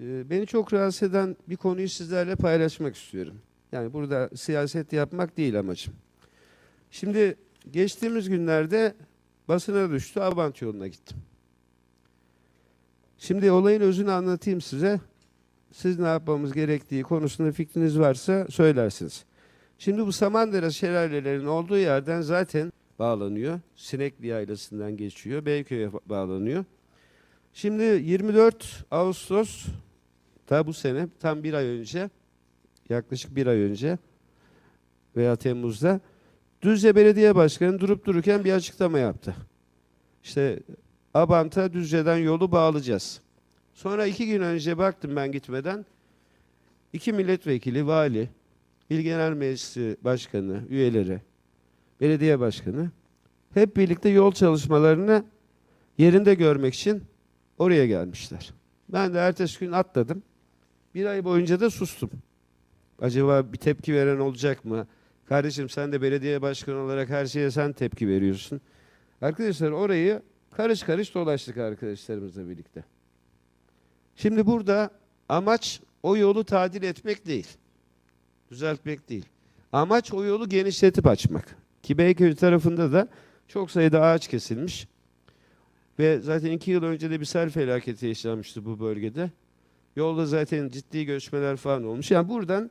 Ee, Beni çok rahatsız eden bir konuyu sizlerle paylaşmak istiyorum. Yani burada siyaset yapmak değil amacım. Şimdi geçtiğimiz günlerde basına düştü, Abant yoluna gittim. Şimdi olayın özünü anlatayım size. Siz ne yapmamız gerektiği konusunda fikriniz varsa söylersiniz. Şimdi bu Samandera şelalelerinin olduğu yerden zaten bağlanıyor. Sinekli yaylasından geçiyor. Beyköy'e ba- bağlanıyor. Şimdi 24 Ağustos ta bu sene tam bir ay önce yaklaşık bir ay önce veya Temmuz'da Düzce Belediye Başkanı durup dururken bir açıklama yaptı. İşte Abant'a Düzce'den yolu bağlayacağız. Sonra iki gün önce baktım ben gitmeden iki milletvekili, vali, İl Genel Meclisi Başkanı, üyeleri, belediye başkanı hep birlikte yol çalışmalarını yerinde görmek için oraya gelmişler. Ben de ertesi gün atladım. Bir ay boyunca da sustum. Acaba bir tepki veren olacak mı? Kardeşim sen de belediye başkanı olarak her şeye sen tepki veriyorsun. Arkadaşlar orayı karış karış dolaştık arkadaşlarımızla birlikte. Şimdi burada amaç o yolu tadil etmek değil. Düzeltmek değil. Amaç o yolu genişletip açmak. Ki Beyköy tarafında da çok sayıda ağaç kesilmiş. Ve zaten iki yıl önce de bir sel felaketi yaşanmıştı bu bölgede. Yolda zaten ciddi göçmeler falan olmuş. Yani buradan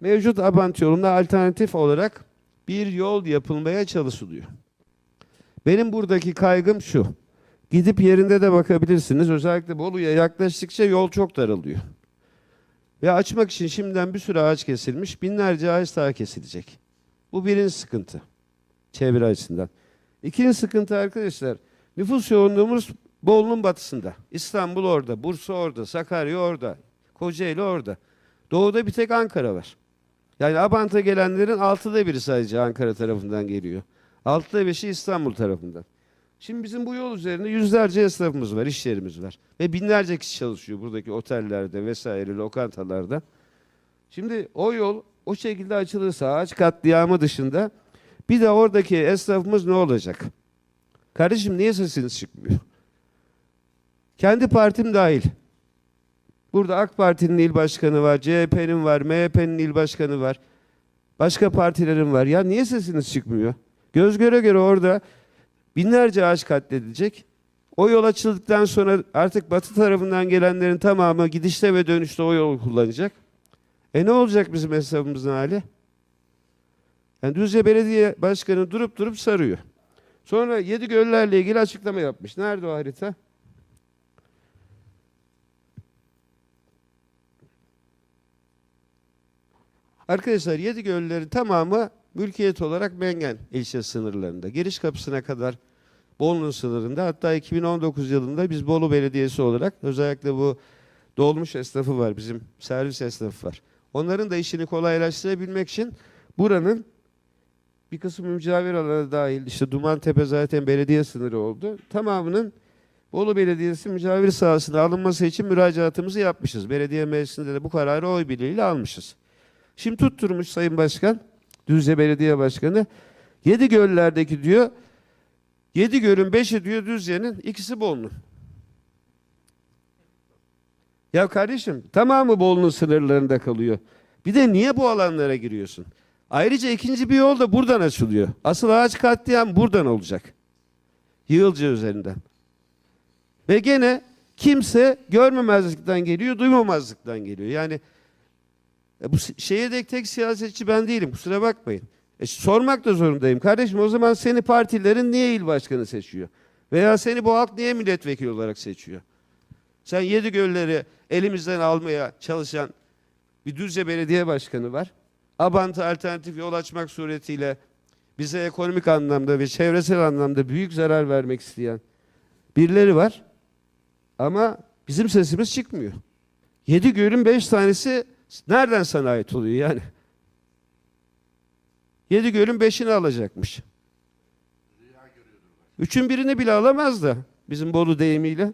mevcut Abant yoluna alternatif olarak bir yol yapılmaya çalışılıyor. Benim buradaki kaygım şu. Gidip yerinde de bakabilirsiniz. Özellikle Bolu'ya yaklaştıkça yol çok daralıyor. Ve açmak için şimdiden bir sürü ağaç kesilmiş. Binlerce ağaç daha kesilecek. Bu birinci sıkıntı. Çevre açısından. İkinci sıkıntı arkadaşlar. Nüfus yoğunluğumuz Bolu'nun batısında. İstanbul orada, Bursa orada, Sakarya orada, Kocaeli orada. Doğuda bir tek Ankara var. Yani Abant'a gelenlerin altıda biri sadece Ankara tarafından geliyor. Altıda beşi İstanbul tarafından. Şimdi bizim bu yol üzerinde yüzlerce esnafımız var, iş yerimiz var. Ve binlerce kişi çalışıyor buradaki otellerde vesaire, lokantalarda. Şimdi o yol o şekilde açılırsa ağaç katliamı dışında bir de oradaki esnafımız ne olacak? Kardeşim niye sesiniz çıkmıyor? Kendi partim dahil. Burada AK Parti'nin il başkanı var, CHP'nin var, MHP'nin il başkanı var. Başka partilerin var. Ya niye sesiniz çıkmıyor? Göz göre göre orada binlerce ağaç katledilecek. O yol açıldıktan sonra artık batı tarafından gelenlerin tamamı gidişte ve dönüşte o yolu kullanacak. E ne olacak bizim hesabımızın hali? Yani Düzce Belediye Başkanı durup durup sarıyor. Sonra yedi göllerle ilgili açıklama yapmış. Nerede o harita? Arkadaşlar yedi göllerin tamamı mülkiyet olarak Mengen ilçe sınırlarında. Giriş kapısına kadar Bolu'nun sınırında. Hatta 2019 yılında biz Bolu Belediyesi olarak özellikle bu dolmuş esnafı var, bizim servis esnafı var. Onların da işini kolaylaştırabilmek için buranın bir kısmı mücavir alanı dahil, işte Dumantepe zaten belediye sınırı oldu. Tamamının Bolu Belediyesi mücavir sahasına alınması için müracaatımızı yapmışız. Belediye meclisinde de bu kararı oy birliğiyle almışız. Şimdi tutturmuş Sayın Başkan, Düzce Belediye Başkanı, yedi göllerdeki diyor, yedi gölün beşi diyor Düzce'nin, ikisi Bolu'nun. Ya kardeşim tamamı Bolu'nun sınırlarında kalıyor. Bir de niye bu alanlara giriyorsun? Ayrıca ikinci bir yol da buradan açılıyor. Asıl ağaç katliam buradan olacak. Yığılca üzerinden. Ve gene kimse görmemezlikten geliyor, duymamazlıktan geliyor. Yani e, bu şehirdeki tek siyasetçi ben değilim. Kusura bakmayın. E, sormak da zorundayım. Kardeşim o zaman seni partilerin niye il başkanı seçiyor? Veya seni bu halk niye milletvekili olarak seçiyor? Sen yedi gölleri elimizden almaya çalışan bir Düzce Belediye Başkanı var. Abant'a alternatif yol açmak suretiyle bize ekonomik anlamda ve çevresel anlamda büyük zarar vermek isteyen birileri var. Ama bizim sesimiz çıkmıyor. Yedi gölün beş tanesi nereden sana ait oluyor yani? Yedi gölün beşini alacakmış. Üçün birini bile alamaz da bizim Bolu deyimiyle.